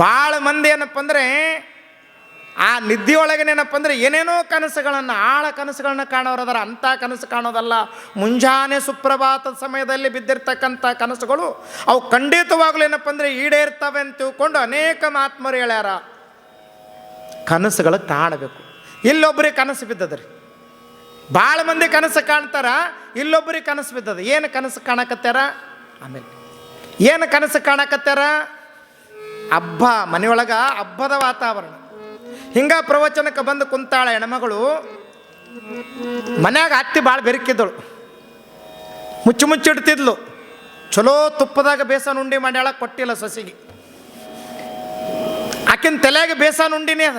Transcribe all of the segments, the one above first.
ಭಾಳ ಮಂದಿ ಏನಪ್ಪ ಅಂದರೆ ಆ ನಿದ್ದೆಯೊಳಗೇನೇನಪ್ಪ ಅಂದರೆ ಏನೇನೋ ಕನಸುಗಳನ್ನು, ಆಳ ಕನಸುಗಳನ್ನ ಕಾಣೋರದಾರ ಅಂಥ ಕನಸು ಕಾಣೋದಲ್ಲ. ಮುಂಜಾನೆ ಸುಪ್ರಭಾತದ ಸಮಯದಲ್ಲಿ ಬಿದ್ದಿರ್ತಕ್ಕಂಥ ಕನಸುಗಳು ಅವು ಖಂಡಿತವಾಗ್ಲೂ ಏನಪ್ಪ ಅಂದರೆ ಈಡೇರ್ತವೆ ಅಂತ ತಿಳ್ಕೊಂಡು ಅನೇಕ ಮಹಾತ್ಮರು ಹೇಳ್ಯಾರ. ಕನಸುಗಳು ಕಾಣಬೇಕು ಇಲ್ಲೊಬ್ಬರಿಗೆ ಕನಸು ಬಿದ್ದದ್ರಿ. ಭಾಳ ಮಂದಿ ಕನಸು ಕಾಣ್ತಾರ ಇಲ್ಲೊಬ್ಬರಿಗೆ ಕನಸು ಬಿದ್ದದ. ಏನು ಕನಸು ಕಾಣಕತ್ತಾರ? ಆಮೇಲೆ ಏನು ಕನಸು ಕಾಣಕತ್ತಾರ? ಹಬ್ಬ ಮನೆಯೊಳಗೆ ಹಬ್ಬದ ವಾತಾವರಣ. ಹಿಂಗ ಪ್ರವಚನಕ್ಕೆ ಬಂದು ಕುಂತಾಳ ಹೆಣ್ಮಗಳು. ಮನ್ಯಾಗ ಹತ್ತಿ ಭಾಳ ಬೆರಕಿದ್ದಳು. ಮುಚ್ಚು ಮುಚ್ಚಿಡ್ತಿದ್ಲು ಚಲೋ ತುಪ್ಪದಾಗ ಬೇಸನ್ ಉಂಡಿ ಮಾಡ್ಯಾಳ, ಕೊಟ್ಟಿಲ್ಲ ಸಸಿಗೆ. ಆಕಿನ ತಲೆಯಾಗ ಬೇಸನ್ ಉಂಡಿನೇ ಅದ.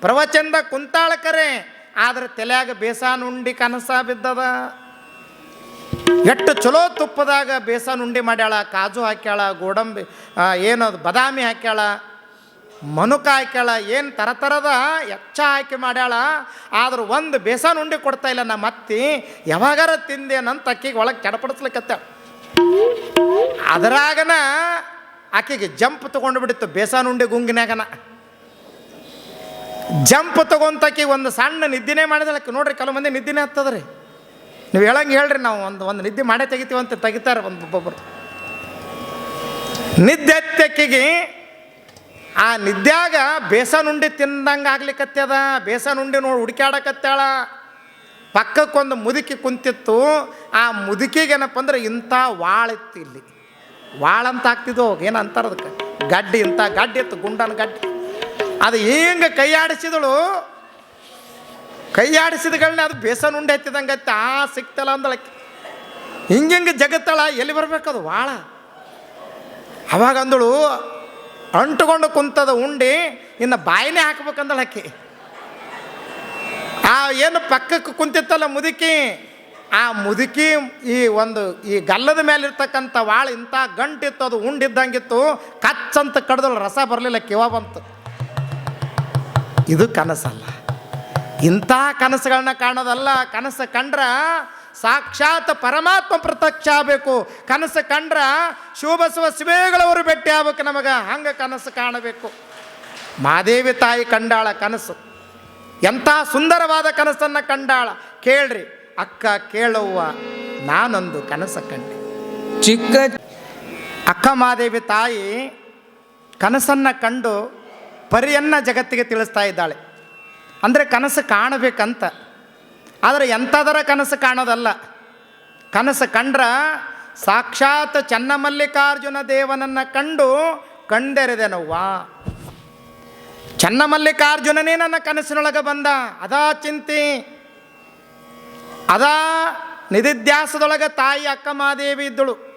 ಪ್ರವಚನದಾಗ ಕುಂತಾಳ ಕರೆ, ಆದ್ರೆ ತಲೆಯಾಗ ಬೇಸಾನ್ ಉಂಡಿ ಕನಸ ಬಿದ್ದದ. ಎಷ್ಟು ಚಲೋ ತುಪ್ಪದಾಗ ಬೇಸನ್ ಉಂಡೆ ಮಾಡ್ಯಾಳ, ಕಾಜು ಹಾಕ್ಯಾಳ, ಗೋಡಂಬಿ ಏನದು ಬದಾಮಿ ಹಾಕ್ಯಾಳ, ಮನುಕ ಹಾಕ್ಯಾಳ, ಏನು ಥರ ಥರದ ಎಚ್ಚ ಹಾಕಿ ಮಾಡ್ಯಾಳ, ಆದ್ರೆ ಒಂದು ಬೇಸನ್ ಉಂಡೆ ಕೊಡ್ತಾ ಇಲ್ಲ ನಮ್ಮ ಅತ್ತಿ, ಯಾವಾಗಾರ ತಿಂದೇನಂತ ಅಕ್ಕಿಗೆ ಒಳಗೆ ಕೆಡಪಡಿಸ್ಲಿಕ್ಕತ್ತ ಅದರಾಗನ ಆಕೆಗೆ ಜಂಪ್ ತೊಗೊಂಡು ಬಿಡಿತ್ತು ಬೇಸನ್ ಉಂಡೆ ಗುಂಗಿನಾಗನ ಜಂಪ್ ತಗೊಂತಾಕಿ ಒಂದು ಸಣ್ಣ ನಿದ್ದಿನೇ ಮಾಡಿದಳಕ್ಕೆ ನೋಡ್ರಿ ಕೆಲವು ಮಂದಿ ನಿದ್ದಿನೇ ಹತ್ತದ್ರಿ. ನೀವು ಹೇಳಂಗೆ ಹೇಳ್ರಿ, ನಾವು ಒಂದು ಒಂದು ನಿದ್ದೆ ಮಾಡೇ ತೆಗಿತೀವಿ ಅಂತ ತೆಗಿತಾರೆ ಒಂದು ಒಬ್ಬೊಬ್ಬರು ನಿದ್ದೆ ತೆಕ್ಕಿಗೆ ಆ ನಿದ್ದ್ಯಾಗ ಬೇಸನ್ ಉಂಡಿ ತಿಂದಂಗೆ ಆಗ್ಲಿಕ್ಕತ್ತದ ಬೇಸನ್ ಉಂಡಿ ನೋಡಿ ಹುಡುಕ್ಯಾಡಕತ್ತಾಳ. ಪಕ್ಕಕ್ಕೊಂದು ಮುದುಕಿ ಕುಂತಿತ್ತು, ಆ ಮುದುಕಿಗೆ ಏನಪ್ಪ ಅಂದ್ರೆ ಇಂಥ ವಾಳಿತ್ತು ಇಲ್ಲಿ. ವಾಳಂತ ಆಗ್ತಿದ್ವು, ಅವಾಗ ಏನು ಅಂತಾರ ಅದಕ್ಕೆ? ಗಡ್ಡಿ ಇಂಥ ಗಡ್ಡಿ ಇತ್ತು, ಗುಂಡನ ಗಡ್ಡಿ. ಅದು ಹಿಂಗೆ ಕೈ ಆಡಿಸಿದಳು ಕೈ ಆಡಿಸಿದಗಳನ್ನ ಅದು ಬೇಸನ್ ಉಂಡೆ ಹತ್ತಿದಂಗೆ ಐತೆ ಆ ಸಿಕ್ತಲ್ಲ ಅಂದಳಕ್ಕೆ. ಹಿಂಗೆ ಜಗತ್ತಳ ಎಲ್ಲಿ ಬರ್ಬೇಕದು ಭಾಳ ಅವಾಗ ಅಂದಳು, ಅಂಟುಕೊಂಡು ಕುಂತದ ಉಂಡಿ ಇನ್ನು ಬಾಯಿನೇ ಹಾಕ್ಬೇಕಂದಳ ಆ ಏನು ಪಕ್ಕಕ್ಕೆ ಕುಂತಿತ್ತಲ್ಲ ಮುದುಕಿ, ಆ ಮುದುಕಿ ಈ ಒಂದು ಈ ಗಲ್ಲದ ಮೇಲೆ ವಾಳ ಇಂಥ ಗಂಟಿತ್ತು, ಅದು ಉಂಡಿದ್ದಂಗಿತ್ತು, ಕಚ್ಚಂತ ಕಡ್ದಳು ರಸ ಬರಲಿಲ್ಲ ಕಿವ ಬಂತು. ಇದು ಕನಸಲ್ಲ. ಇಂಥ ಕನಸುಗಳನ್ನ ಕಾಣೋದಲ್ಲ. ಕನಸು ಕಂಡ್ರ ಸಾಕ್ಷಾತ್ ಪರಮಾತ್ಮ ಪ್ರತ್ಯಕ್ಷ ಆಗಬೇಕು. ಕನಸು ಕಂಡ್ರ ಶಿವಬಸವ ಶಿವೇಗಳವರು ಭೇಟಿ ಆಗ್ಬೇಕು ನಮಗೆ. ಹಂಗೆ ಕನಸು ಕಾಣಬೇಕು. ಮಾದೇವಿ ತಾಯಿ ಕಂಡಾಳ ಕನಸು. ಎಂಥ ಸುಂದರವಾದ ಕನಸನ್ನು ಕಂಡಾಳ. ಕೇಳ್ರಿ ಅಕ್ಕ ಕೇಳವ್ವ ನಾನೊಂದು ಕನಸು ಕಂಡೆ. ಚಿಕ್ಕ ಅಕ್ಕ ಮಾದೇವಿ ತಾಯಿ ಕನಸನ್ನು ಕಂಡು ಪರಿಯನ್ನ ಜಗತ್ತಿಗೆ ತಿಳಿಸ್ತಾ ಇದ್ದಾಳೆ. ಅಂದರೆ ಕನಸು ಕಾಣಬೇಕಂತ. ಆದರೆ ಎಂಥದರ ಕನಸು ಕಾಣೋದಲ್ಲ. ಕನಸು ಕಂಡ್ರ ಸಾಕ್ಷಾತ್ ಚನ್ನಮಲ್ಲಿಕಾರ್ಜುನ ದೇವನನ್ನು ಕಂಡು ಕಂಡೆರೆದೆನವ್ವ. ಚನ್ನಮಲ್ಲಿಕಾರ್ಜುನನೇ ನನ್ನ ಕನಸಿನೊಳಗೆ ಬಂದ. ಅದಾ ಚಿಂತೆ. ಅದಾ ನಿಧಿಧ್ಯಾಸದೊಳಗೆ ತಾಯಿ ಅಕ್ಕ ಮಾದೇವಿ ಇದ್ದಳು.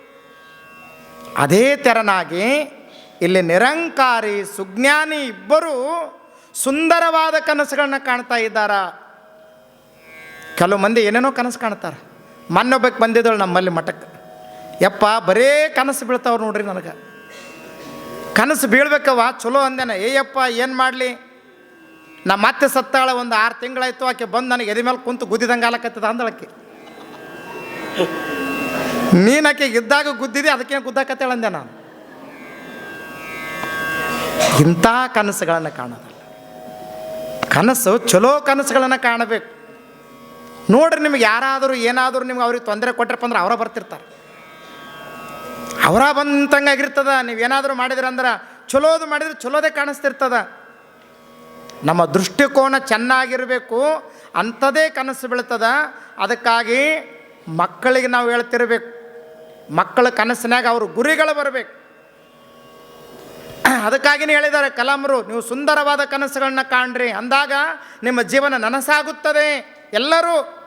ಅದೇ ತೆರನಾಗಿ ಇಲ್ಲಿ ನಿರಂಕಾರಿ ಸುಜ್ಞಾನಿ ಇಬ್ಬರು ಸುಂದರವಾದ ಕನಸುಗಳನ್ನ ಕಾಣ್ತಾ ಇದ್ದಾರ? ಕೆಲವು ಮಂದಿ ಏನೇನೋ ಕನಸು ಕಾಣ್ತಾರೆ. ಮನ್ನೊಬ್ಬಕ್ಕೆ ಬಂದಿದ್ದಳು ನಮ್ಮಲ್ಲಿ ಮಠಕ್ಕೆ. ಯಪ್ಪ, ಬರೇ ಕನಸು ಬೀಳ್ತಾವ್ರು ನೋಡ್ರಿ ನನಗೆ. ಕನಸು ಬೀಳ್ಬೇಕವ ಚಲೋ ಅಂದೇನ ಏಯಪ್ಪ, ಏನು ಮಾಡಲಿ? ನಮ್ಮ ಮತ್ತೆ ಸತ್ತಾಳ, ಒಂದು ಆರು ತಿಂಗಳಾಯ್ತು, ಆಕೆ ಬಂದು ನನಗೆ ಎದೆ ಮೇಲೆ ಕುಂತು ಗುದ್ದಿದಂಗೆ ಆಲಕತ್ತದ ಅಂದಳಕ್ಕೆ ನೀನು ಆಕೆ ಇದ್ದಾಗ ಗುದ್ದಿದೆ, ಅದಕ್ಕೇನು ಗುದ್ದಾಕತ್ತೇಳಂದೆ ನಾನು? ಇಂಥ ಕನಸುಗಳನ್ನು ಕಾಣೋದಲ್ಲ ಕನಸು, ಚಲೋ ಕನಸುಗಳನ್ನು ಕಾಣಬೇಕು. ನೋಡ್ರಿ ನಿಮ್ಗೆ ಯಾರಾದರೂ ಏನಾದರೂ ನಿಮ್ಗೆ ಅವ್ರಿಗೆ ತೊಂದರೆ ಕೊಟ್ಟರಪ್ಪ ಅಂದ್ರೆ ಅವರ ಬರ್ತಿರ್ತಾರೆ. ಅವರ ಬಂದಂಗಾಗಿರ್ತದ ನೀವೇನಾದರೂ ಮಾಡಿದ್ರೆ ಅಂದ್ರೆ ಚಲೋದು ಮಾಡಿದ್ರೆ ಚಲೋದೇ ಕಾಣಿಸ್ತಿರ್ತದ. ನಮ್ಮ ದೃಷ್ಟಿಕೋನ ಚೆನ್ನಾಗಿರಬೇಕು ಅಂಥದೇ ಕನಸು ಬೀಳ್ತದ. ಅದಕ್ಕಾಗಿ ಮಕ್ಕಳಿಗೆ ನಾವು ಹೇಳ್ತಿರ್ಬೇಕು, ಮಕ್ಕಳ ಕನಸಿನಾಗ ಅವ್ರ ಗುರಿಗಳು ಬರಬೇಕು. ಅದಕ್ಕಾಗಿನೇ ಹೇಳಿದ್ದಾರೆ, ಕಲಾಮರು, ನೀವು ಸುಂದರವಾದ ಕನಸುಗಳನ್ನ ಕಾಣ್ರಿ. ಅಂದಾಗ ನಿಮ್ಮ ಜೀವನ ನನಸಾಗುತ್ತದೆ. ಎಲ್ಲರೂ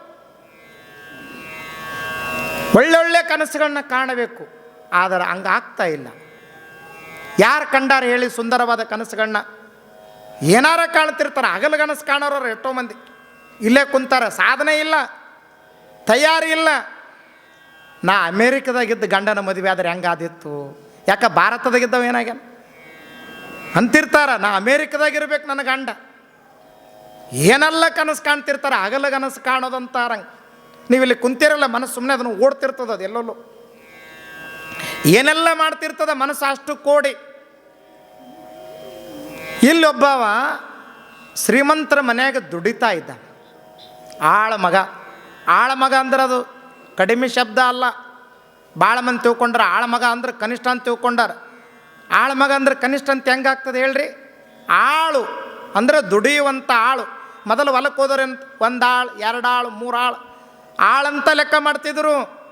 ಒಳ್ಳೊಳ್ಳೆ ಕನಸುಗಳನ್ನ ಕಾಣಬೇಕು. ಆದರೆ ಹಂಗಾಗ್ತಾ ಇಲ್ಲ. ಯಾರು ಕಂಡಾರು ಹೇಳಿ ಸುಂದರವಾದ ಕನಸುಗಳನ್ನ? ಏನಾರ ಕಾಣ್ತಿರ್ತಾರೆ. ಹಗಲು ಕನಸು ಕಾಣೋರು ಎಷ್ಟೋ ಮಂದಿ. ಇಲ್ಲೇ ಕುಂತಾರ. ಸಾಧನೆ ಇಲ್ಲ. ತಯಾರಿ ಇಲ್ಲ. ನಾ ಅಮೇರಿಕದಾಗಿದ್ದ ಗಂಡನ ಮದುವೆ ಆದ್ರೆ ಹೆಂಗಾದಿತ್ತು? ಯಾಕೆ ಭಾರತದಾಗಿದ್ದವ ಏನಾಗ್ಯಾನ? ಅಂತಿರ್ತಾರ, ನಾ ಅಮೇರಿಕದಾಗಿರ್ಬೇಕು ನನ್ನ ಗಂಡ. ಏನೆಲ್ಲ ಕನಸು ಕಾಣ್ತಿರ್ತಾರ, ಆಗಲ್ಲ ಕನಸು ಕಾಣೋದಂತಾರಂಗೆ. ನೀವು ಇಲ್ಲಿ ಕುಂತಿರಲ್ಲ, ಮನಸ್ಸು ಸುಮ್ಮನೆ ಅದನ್ನು ಓಡ್ತಿರ್ತದ ಅದು ಏನೆಲ್ಲ ಮಾಡ್ತಿರ್ತದ ಮನಸ್ಸು ಅಷ್ಟು ಕೋಡಿ. ಇಲ್ಲೊಬ್ಬವ ಶ್ರೀಮಂತರ ಮನೆಯಾಗ ದುಡಿತಾ ಇದ್ದ ಆಳ ಮಗ. ಆಳ ಮಗ ಅಂದ್ರೆ ಅದು ಕಡಿಮೆ ಶಬ್ದ ಅಲ್ಲ. ಭಾಳ ಮಂದಿ ತಿಳ್ಕೊಂಡ್ರೆ ಆಳ ಮಗ ಅಂದ್ರೆ ಕನಿಷ್ಠ ಅಂತ ತಿಳ್ಕೊಂಡಾರ. ಆಳ ಮಗ ಅಂದ್ರೆ ಕನಿಷ್ಠ ಅಂತ ಹೆಂಗಾಗ್ತದೆ ಹೇಳ್ರಿ? ಆಳು ಅಂದ್ರೆ ದುಡಿಯುವಂಥ ಆಳು. ಮೊದಲು ಹೊಲಕ್ಕೆ ಹೋದ್ರೆ ಒಂದು ಆಳು ಎರಡು ಆಳು ಮೂರು ಆಳು ಆಳಂತ ಲೆಕ್ಕ ಮಾಡ್ತಿದ್ರು.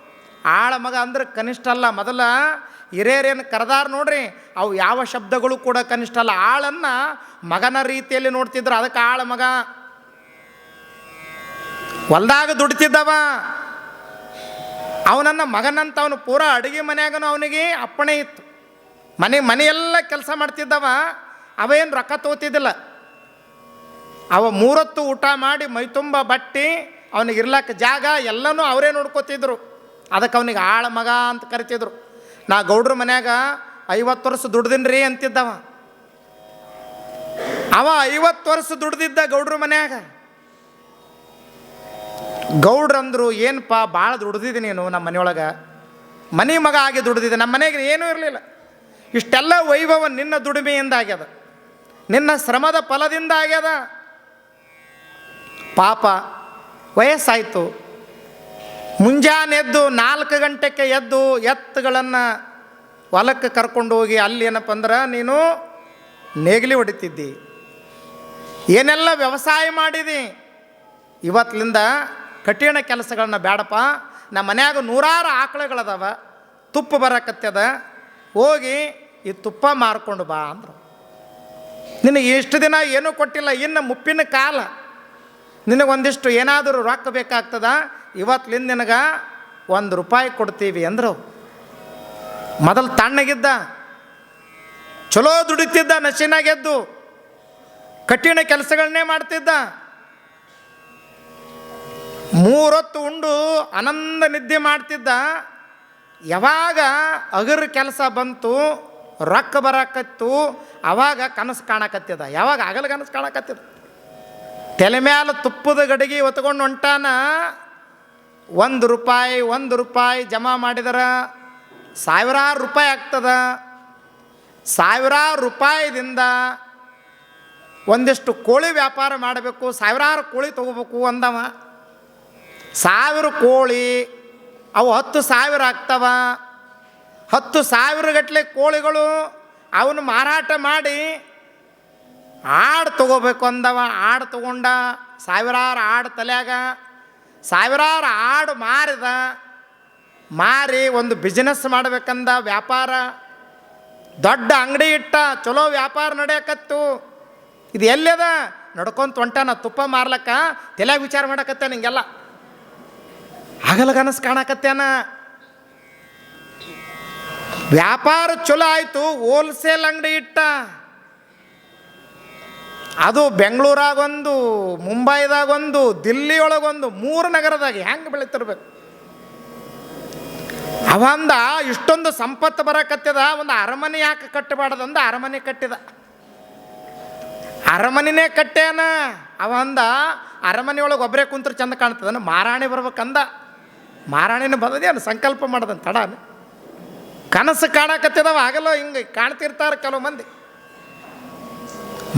ಆಳ ಮಗ ಅಂದ್ರೆ ಕನಿಷ್ಠ ಅಲ್ಲ. ಮೊದಲ ಹಿರಿಯರೇನು ಕರೆದಾರ ನೋಡ್ರಿ? ಅವು ಯಾವ ಶಬ್ದಗಳು ಕೂಡ ಕನಿಷ್ಠ ಅಲ್ಲ. ಆಳನ್ನು ಮಗನ ರೀತಿಯಲ್ಲಿ ನೋಡ್ತಿದ್ರು. ಅದಕ್ಕೆ ಆಳ ಮಗ. ಹೊಲ್ದಾಗ ದುಡಿತಿದ್ದವ. ಅವನನ್ನು ಮಗನಂತ ಅವನು ಪೂರ ಅಡುಗೆ ಮನೆಯಾಗನು ಅವನಿಗೆ ಅಪ್ಪಣೆ ಇತ್ತು. ಮನೆ ಮನೆಯೆಲ್ಲ ಕೆಲಸ ಮಾಡ್ತಿದ್ದವ ಅವೇನು ರೊಕ್ಕ ತಗೋತಿದ್ದಿಲ್ಲ. ಅವ ಮೂರತ್ತು ಊಟ ಮಾಡಿ ಮೈತುಂಬ ಬಟ್ಟಿ, ಅವನಿಗೆ ಇರ್ಲಕ್ಕ ಜಾಗ ಎಲ್ಲನೂ ಅವರೇ ನೋಡ್ಕೋತಿದ್ರು. ಅದಕ್ಕೆ ಅವನಿಗೆ ಆಳ ಮಗ ಅಂತ ಕರಿತಿದ್ರು. ನಾ ಗೌಡ್ರ ಮನ್ಯಾಗ ಐವತ್ತು ವರ್ಷ ದುಡ್ದಿನ್ರಿ ಅಂತಿದ್ದವ. ಅವ ಐವತ್ತು ವರ್ಷ ದುಡ್ದಿದ್ದ ಗೌಡ್ರ ಮನ್ಯಾಗ. ಗೌಡ್ರಂದ್ರು ಏನಪ್ಪ ಭಾಳ ದುಡ್ದಿದ್ದೆ ನೀನು ನಮ್ಮ ಮನೆಯೊಳಗೆ. ಮನೆ ಮಗ ಆಗಿ ದುಡ್ದಿದ್ದೆ, ನಮ್ಮ ಮನೆಗೆ ಏನೂ ಇರಲಿಲ್ಲ. ಇಷ್ಟೆಲ್ಲ ವೈಭವ ನಿನ್ನ ದುಡಿಮೆಯಿಂದ ಆಗ್ಯದ. ನಿನ್ನ ಶ್ರಮದ ಫಲದಿಂದ ಆಗ್ಯದ. ಪಾಪ, ವಯಸ್ಸಾಯಿತು. ಮುಂಜಾನೆ ಎದ್ದು ನಾಲ್ಕು ಗಂಟೆಗೆ ಎದ್ದು ಎತ್ತುಗಳನ್ನು ಹೊಲಕ್ಕೆ ಕರ್ಕೊಂಡು ಹೋಗಿ ಅಲ್ಲಿ ಏನಪ್ಪ ಅಂದ್ರೆ ನೀನು ನೇಗಿಲಿ ಹೊಡಿತಿದ್ದಿ. ಏನೆಲ್ಲ ವ್ಯವಸಾಯ ಮಾಡಿದಿ? ಇವತ್ತಿನಿಂದ ಕಠಿಣ ಕೆಲಸಗಳನ್ನ ಬೇಡಪ್ಪ ನಮ್ಮ ಮನ್ಯಾಗ ನೂರಾರು ಆಕಳುಗಳದಾವ. ತುಪ್ಪ ಬರಕತ್ತದ. ಹೋಗಿ ಈ ತುಪ್ಪ ಮಾರ್ಕೊಂಡು ಬಾ ಅಂದರು. ನಿನಗೆ ಇಷ್ಟು ದಿನ ಏನೂ ಕೊಟ್ಟಿಲ್ಲ, ಇನ್ನು ಮುಪ್ಪಿನ ಕಾಲ. ನಿನಗೊಂದಿಷ್ಟು ಏನಾದರೂ ರೊಕ್ಕ ಬೇಕಾಗ್ತದ? ಇವತ್ತಿಲಿಂದ ನಿನಗೆ ಒಂದು ರೂಪಾಯಿ ಕೊಡ್ತೀವಿ ಅಂದರು. ಮೊದಲು ತಣ್ಣಗಿದ್ದ, ಚಲೋ ದುಡಿತಿದ್ದ ನಶಿನಾಗೆದ್ದು ಕಠಿಣ ಕೆಲಸಗಳನ್ನೇ ಮಾಡ್ತಿದ್ದ. ಮೂರೊತ್ತು ಉಂಡು ಆನಂದ ನಿದ್ದೆ ಮಾಡ್ತಿದ್ದ. ಯಾವಾಗ ಅಗರ್ ಕೆಲಸ ಬಂತು ರೊಕ್ಕ ಬರಕತ್ತು, ಅವಾಗ ಕನಸು ಕಾಣಕತ್ತದ. ಯಾವಾಗ ಆಗಲ ಕನಸು ಕಾಣಕತ್ತದ. ತಲೆ ಮ್ಯಾಲ ತುಪ್ಪದ ಗಡಿಗೆ ಒತ್ಕೊಂಡು ಹೊಂಟಾನ. ಒಂದು ರೂಪಾಯಿ ಒಂದು ರೂಪಾಯಿ ಜಮಾ ಮಾಡಿದರ. ಸಾವಿರಾರು ರೂಪಾಯಿ ಆಗ್ತದ. ಸಾವಿರಾರು ರೂಪಾಯಿದಿಂದ ಒಂದಿಷ್ಟು ಕೋಳಿ ವ್ಯಾಪಾರ ಮಾಡಬೇಕು, ಸಾವಿರಾರು ಕೋಳಿ ತೊಗೋಬೇಕು ಅಂದವ. ಸಾವಿರ ಕೋಳಿ, ಅವು ಹತ್ತು ಸಾವಿರ ಆಗ್ತವ. ಹತ್ತು ಸಾವಿರ ಗಟ್ಟಲೆ ಕೋಳಿಗಳು ಅವನು ಮಾರಾಟ ಮಾಡಿ ಆಡು ತಗೋಬೇಕು ಅಂದವ. ಆಡು ತಗೊಂಡ ಸಾವಿರಾರು ಆಡು ತಲೆಯಾಗ. ಸಾವಿರಾರು ಆಡು ಮಾರಿದ. ಮಾರಿ ಒಂದು ಬಿಸ್ನೆಸ್ ಮಾಡ್ಬೇಕಂದ ವ್ಯಾಪಾರ. ದೊಡ್ಡ ಅಂಗಡಿ ಇಟ್ಟ ಚಲೋ ವ್ಯಾಪಾರ ನಡೆಯಕತ್ತು. ಇದು ಎಲ್ಲದ? ನಡ್ಕೊಂತ ಹೊಂಟಾನ ತುಪ್ಪ ಮಾರ್ಲಕ್ಕ ತಲೆಯಾಗ ವಿಚಾರ ಮಾಡಕತ್ತೆ ನಿಂಗೆಲ್ಲ ಹಗಲಗನಸು ಕಾಣಕತ್ಯಾನ ವ್ಯಾಪಾರ ಚಲೋ ಆಯಿತು ಹೋಲ್ಸೇಲ್ ಅಂಗಡಿ ಇಟ್ಟ. ಅದು ಬೆಂಗಳೂರಾಗೊಂದು, ಮುಂಬೈದಾಗೊಂದು ದಿಲ್ಲಿ ಒಳಗೊಂದು ಮೂರು ನಗರದಾಗ ಹೆಂಗೆ ಬೆಳಿತಿರ್ಬೇಕು? ಅವಂದ ಇಷ್ಟೊಂದು ಸಂಪತ್ತು ಬರಕತ್ತದ, ಒಂದು ಅರಮನೆ ಯಾಕೆ ಕಟ್ಟಬಾರ್ದಂದ ಅರಮನೆ ಕಟ್ಟಿದ. ಅರಮನೆನೇ ಕಟ್ಟೇನ? ಅವಂದ ಅರಮನೆ ಒಳಗೆ ಒಬ್ಬರೇ ಕುಂತ್ರೆ ಚಂದ ಕಾಣ್ತದನ, ಮಾರಾಣಿ ಬರ್ಬೇಕಂದ. ಮಾರಾಣಿನ ಬಂದದೇನು ಸಂಕಲ್ಪ ಮಾಡ್ದನ್ ತಡಾನ. ಕನಸು ಕಾಣಕತ್ತಿದವ ಆಗಲ್ಲ ಹಿಂಗೆ ಕಾಣ್ತಿರ್ತಾರೆ ಕೆಲವು ಮಂದಿ.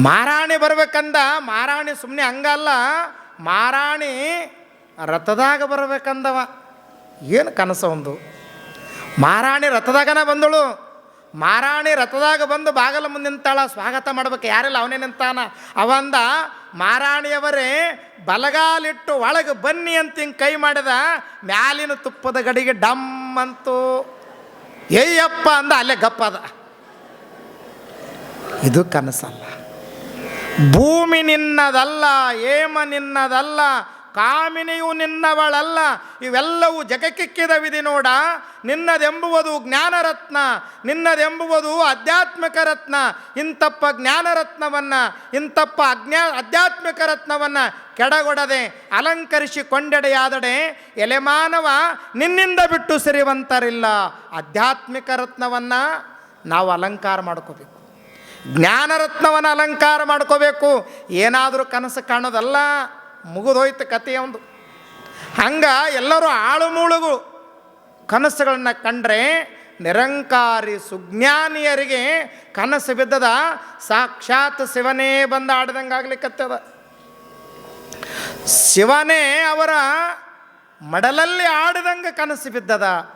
ಮಾರಾಣಿ ಬರ್ಬೇಕಂದ, ಮಾರಾಣಿ ಸುಮ್ಮನೆ ಹಂಗಲ್ಲ, ಮಾರಾಣಿ ರಥದಾಗ ಬರ್ಬೇಕಂದವ. ಏನು ಕನಸು ಒಂದು? ಮಾರಾಣಿ ರಥದಾಗನ ಬಂದಳು. ಮಾರಾಣಿ ರಥದಾಗ ಬಂದು ಬಾಗಲ ಮುಂದೆ ನಿಂತಾಳ, ಸ್ವಾಗತ ಮಾಡ್ಬೇಕು, ಯಾರೆಲ್ಲ ಅವನೇ ನಿಂತಾನ. ಅವಂದ ಮಾರಾಣಿಯವರೇ, ಬಲಗಾಲಿಟ್ಟು ಒಳಗೆ ಬನ್ನಿ ಅಂತ ಹಿಂಗೆ ಕೈ ಮಾಡಿದ, ಮ್ಯಾಲಿನ ತುಪ್ಪದ ಗಡಿಗೆ ಡಮ್ ಅಂತು. ಏಯಪ್ಪ ಅಂದ ಅಲ್ಲೇ ಗಪ್ಪದ ಇದು ಕನಸಲ್ಲ. ಭೂಮಿ ನಿನ್ನದಲ್ಲ ಏಮ ನಿನ್ನದಲ್ಲ ಕಾಮಿನಿಯು ನಿನ್ನವಳಲ್ಲ, ಇವೆಲ್ಲವೂ ಜಗಕ್ಕಿಕ್ಕಿದ ವಿಧಿ ನೋಡ. ನಿನ್ನದೆಂಬುವುದು ಜ್ಞಾನರತ್ನ, ನಿನ್ನದೆಂಬುವುದು ಆಧ್ಯಾತ್ಮಿಕ ರತ್ನ. ಇಂತಪ್ಪ ಜ್ಞಾನರತ್ನವನ್ನು ಇಂತಪ್ಪ ಅಜ್ಞಾ, ಆಧ್ಯಾತ್ಮಿಕ ರತ್ನವನ್ನು ಕೆಡಗೊಡದೆ ಅಲಂಕರಿಸಿ ಕೊಂಡೆಡೆಯಾದಡೆ ಎಲೆಮಾನವ ನಿನ್ನಿಂದ ಬಿಟ್ಟು ಸಿರಿವಂತರಿಲ್ಲ. ಆಧ್ಯಾತ್ಮಿಕ ರತ್ನವನ್ನು ನಾವು ಅಲಂಕಾರ ಮಾಡ್ಕೋಬೇಕು. ಜ್ಞಾನರತ್ನವನ್ನು ಅಲಂಕಾರ ಮಾಡ್ಕೋಬೇಕು. ಏನಾದರೂ ಕನಸು ಕಾಣೋದಲ್ಲ. ಮುಗಿದೋಯ್ತು ಕಥೆಯ ಒಂದು. ಹಂಗೆ ಎಲ್ಲರೂ ಆಳು ಮೂಳುಗು ಕನಸುಗಳನ್ನ ಕಂಡ್ರೆ ನಿರಂಕಾರಿ ಸುಜ್ಞಾನಿಯರಿಗೆ ಕನಸು ಬಿದ್ದದ ಸಾಕ್ಷಾತ್ ಶಿವನೇ ಬಂದು ಆಡ್ದಂಗೆ ಶಿವನೇ ಅವರ ಮಡಲಲ್ಲಿ ಆಡಿದಂಗೆ ಕನಸು ಬಿದ್ದದ.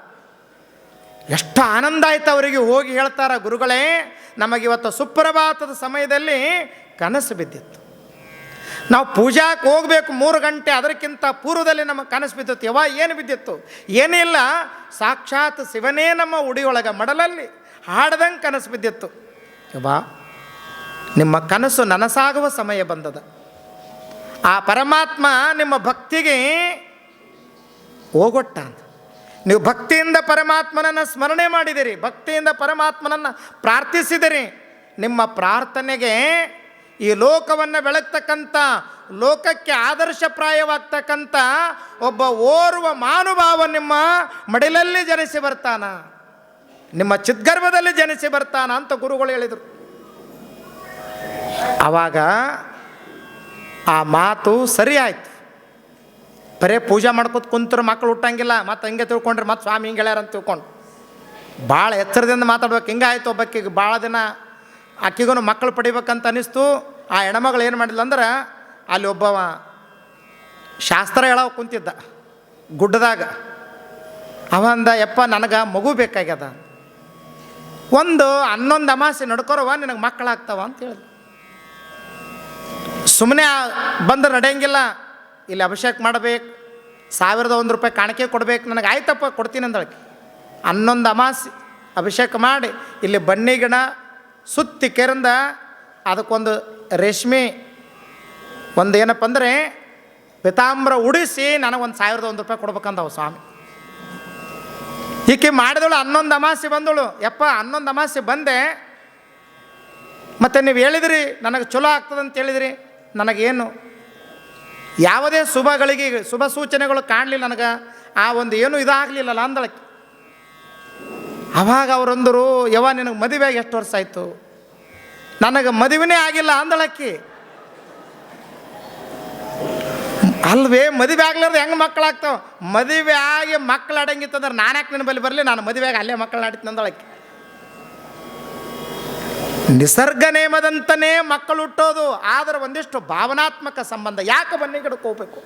ಎಷ್ಟು ಆನಂದ ಆಯ್ತು ಅವರಿಗೆ ಹೋಗಿ ಹೇಳ್ತಾರ ಗುರುಗಳೇ, ನಮಗಿವತ್ತು ಸುಪ್ರಭಾತದ ಸಮಯದಲ್ಲಿ ಕನಸು ಬಿದ್ದಿತ್ತು. ನಾವು ಪೂಜಾಕ್ಕೆ ಹೋಗಬೇಕು ಮೂರು ಗಂಟೆ ಅದಕ್ಕಿಂತ ಪೂರ್ವದಲ್ಲಿ ನಮಗೆ ಕನಸು ಬಿದ್ದಿತ್ತು ಯಾವ ಏನು ಬಿದ್ದಿತ್ತು? ಏನಿಲ್ಲ ಸಾಕ್ಷಾತ್ ಶಿವನೇ ನಮ್ಮ ಉಡಿಯೊಳಗೆ ಮಡಲಲ್ಲಿ ಹಾಡ್ದಂಗೆ ಕನಸು ಬಿದ್ದಿತ್ತು. ಯವಾ ನಿಮ್ಮ ಕನಸು ನನಸಾಗುವ ಸಮಯ ಬಂದದ. ಆ ಪರಮಾತ್ಮ ನಿಮ್ಮ ಭಕ್ತಿಗೆ ಹೋಗೊಟ್ಟ ನೀವು ಭಕ್ತಿಯಿಂದ ಪರಮಾತ್ಮನನ್ನು ಸ್ಮರಣೆ ಮಾಡಿದಿರಿ, ಭಕ್ತಿಯಿಂದ ಪರಮಾತ್ಮನನ್ನು ಪ್ರಾರ್ಥಿಸಿದಿರಿ. ನಿಮ್ಮ ಪ್ರಾರ್ಥನೆಗೆ ಈ ಲೋಕವನ್ನು ಬೆಳಗ್ತಕ್ಕಂಥ ಲೋಕಕ್ಕೆ ಆದರ್ಶಪ್ರಾಯವಾಗ್ತಕ್ಕಂಥ ಒಬ್ಬ ಓರ್ವ ಮಾನುಭಾವ ನಿಮ್ಮ ಮಡಿಲಲ್ಲಿ ಜನಿಸಿ ಬರ್ತಾನ. ನಿಮ್ಮ ಚಿದ್ಗರ್ಭದಲ್ಲಿ ಜನಿಸಿ ಬರ್ತಾನ ಅಂತ ಗುರುಗಳು ಹೇಳಿದರು. ಆವಾಗ ಆ ಮಾತು ಸರಿ ಆಯ್ತು. ಬರೇ ಪೂಜೆ ಮಾಡ್ಕೊತ ಕುಂತ್ರು ಮಕ್ಕಳು ಹುಟ್ಟಂಗಿಲ್ಲ, ಮತ್ತು ಹಂಗೆ ತಿಳ್ಕೊಂಡ್ರೆ ಮತ್ತೆ ಸ್ವಾಮಿ ಹಿಂಗೆ ಅಂತ ತಿಳ್ಕೊಂಡು ಭಾಳ ಎಚ್ಚರದಿಂದ ಮಾತಾಡ್ಬೇಕು, ಹಿಂಗಾಯ್ತು ಒಬ್ಬಕ್ಕಿಗೆ ಭಾಳ ದಿನ ಆಕಿಗೂ ಮಕ್ಕಳು ಪಡಿಬೇಕಂತ ಅನಿಸ್ತು. ಆ ಹೆಣ್ಮಗಳು ಏನು ಮಾಡಿಲ್ಲ ಅಂದ್ರೆ, ಅಲ್ಲಿ ಒಬ್ಬವ ಶಾಸ್ತ್ರ ಹೇಳೋ ಕುಂತಿದ್ದ. ಗುಡ್ಡದಾಗ. ಅವಂದ ಯಪ್ಪ, ನನಗೆ ಮಗು ಬೇಕಾಗ್ಯದ. ಒಂದು ಹನ್ನೊಂದು ಅಮಾಸೆ ನಡ್ಕೊರವ ನಿನಗೆ ಮಕ್ಕಳಾಗ್ತಾವ ಅಂತ ಹೇಳಿದ ಸುಮ್ಮನೆ ಬಂದು ನಡೆಯಂಗಿಲ್ಲ. ಇಲ್ಲಿ ಅಭಿಷೇಕ ಮಾಡಬೇಕು. ಸಾವಿರದ ಒಂದು ರೂಪಾಯಿ ಕಾಣಿಕೆ ಕೊಡ್ಬೇಕು. ನನಗೆ ಆಯ್ತಪ್ಪ, ಕೊಡ್ತೀನಿ ಅಂದಳಕ್ಕೆ ಹನ್ನೊಂದು ಅಮಾಸೆ ಅಭಿಷೇಕ ಮಾಡಿ, ಇಲ್ಲಿ ಬನ್ನಿ ಗಿಡ ಸುತ್ತಿ ಕೆರಂದ ಅದಕ್ಕೊಂದು ರೇಷ್ಮೆ. ಒಂದು ಏನಪ್ಪ ಅಂದರೆ, ಪಿತಾಂಬ್ರ ಉಡಿಸಿ ನನಗೊಂದು ಸಾವಿರದ ಒಂದು ರೂಪಾಯಿ ಕೊಡ್ಬೇಕಂದವು ಸ್ವಾಮಿ. ಈಕೆ ಮಾಡಿದಳು ಹನ್ನೊಂದು ಅಮಾಸೆ ಬಂದಳು. ಯಪ್ಪ, ಹನ್ನೊಂದು ಅಮಾಸೆ ಬಂದೆ. ಮತ್ತು ನೀವು ಹೇಳಿದ್ರಿ, ನನಗೆ ಚಲೋ ಆಗ್ತದೆ ಅಂತ ಹೇಳಿದ್ರಿ. ನನಗೇನು? ಯಾವುದೇ ಶುಭಗಳಿಗೆ, ಶುಭ ಸೂಚನೆಗಳು ಕಾಣಲಿಲ್ಲ ನನಗೆ. ಆ ಒಂದು ಏನು ಇದಾಗಲಿಲ್ಲಲ್ಲ ಅಂದಳಕ್ಕೆ. ಅವಾಗ ಅವರಂದರು ಯವ ನಿನಗೆ ಮದುವೆಯಾಗಿ ಎಷ್ಟು ವರ್ಷ ಆಯಿತು? ನನಗೆ ಮದುವೆನೇ ಆಗಿಲ್ಲ ಅಂದಳಕ್ಕಿ. ಅಲ್ವೇ, ಮದುವೆ ಆಗ್ಲಾರ್ದು ಹೆಂಗೆ ಮಕ್ಕಳಾಗ್ತಾವ? ಮದುವೆ ಆಗಿ ಮಕ್ಕಳು ಅಡಂಗಿತ್ತಂದ್ರೆ ನಾನು ಯಾಕೆ ನಿನ್ನ ಬಳಿ ಬರಲಿ? ನಾನು ಮದುವೆಯಾಗಿ ಅಲ್ಲೇ ಮಕ್ಕಳು ಆಡಿತ್ತು ಅಂದಳಕ್ಕೆ ನಿಸರ್ಗ ನೇಮದಂತನೇ ಮಕ್ಕಳು ಹುಟ್ಟೋದು ಆದರೆ ಒಂದಿಷ್ಟು ಭಾವನಾತ್ಮಕ ಸಂಬಂಧ. ಯಾಕೆ ಬನ್ನಿ ಗಿಡಕ್ಕೆ ಹೋಗ್ಬೇಕು?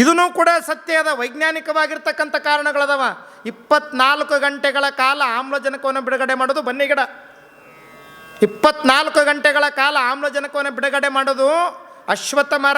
ಇದೂ ಕೂಡ ಸತ್ಯ ಅದ ವೈಜ್ಞಾನಿಕವಾಗಿರ್ತಕ್ಕಂಥ ಕಾರಣಗಳದವ. ಇಪ್ಪತ್ನಾಲ್ಕು ಗಂಟೆಗಳ ಕಾಲ ಆಮ್ಲಜನಕವನ್ನು ಬಿಡುಗಡೆ ಮಾಡೋದು ಬನ್ನಿ ಗಿಡ. ಇಪ್ಪತ್ನಾಲ್ಕು ಗಂಟೆಗಳ ಕಾಲ ಆಮ್ಲಜನಕವನ್ನು ಬಿಡುಗಡೆ ಮಾಡೋದು ಅಶ್ವತ್ಥ ಮರ.